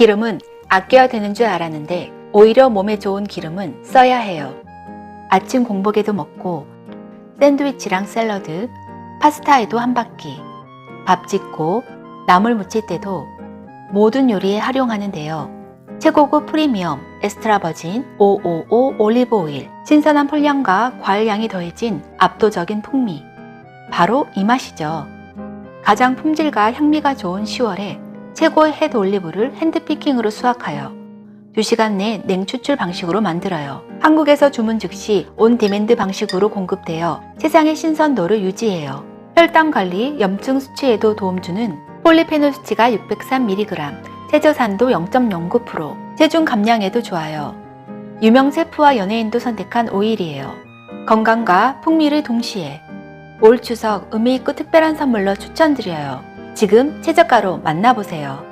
기름은 아껴야 되는 줄 알았는데 오히려 몸에 좋은 기름은 써야 해요. 아침 공복에도 먹고 샌드위치랑 샐러드, 파스타에도 한 바퀴, 밥 짓고 나물 무칠 때도 모든 요리에 활용하는데요. 최고급 프리미엄 에스트라 버진 555 올리브 오일 신선한 펄량과 과일향이 더해진 압도적인 풍미 바로 이 맛이죠. 가장 품질과 향미가 좋은 10월에 최고의 햇 올리브를 핸드피킹으로 수확하여 2시간 내 냉추출 방식으로 만들어요. 한국에서 주문 즉시 온 디맨드 방식으로 공급되어 세상의 신선도를 유지해요. 혈당 관리, 염증 수치에도 도움 주는 폴리페놀 수치가 603mg, 세저산도 0.09%, 체중 감량에도 좋아요. 유명 셰프와 연예인도 선택한 오일이에요. 건강과 풍미를 동시에 올 추석 의미 있고 특별한 선물로 추천드려요. 지금 최저가로 만나보세요.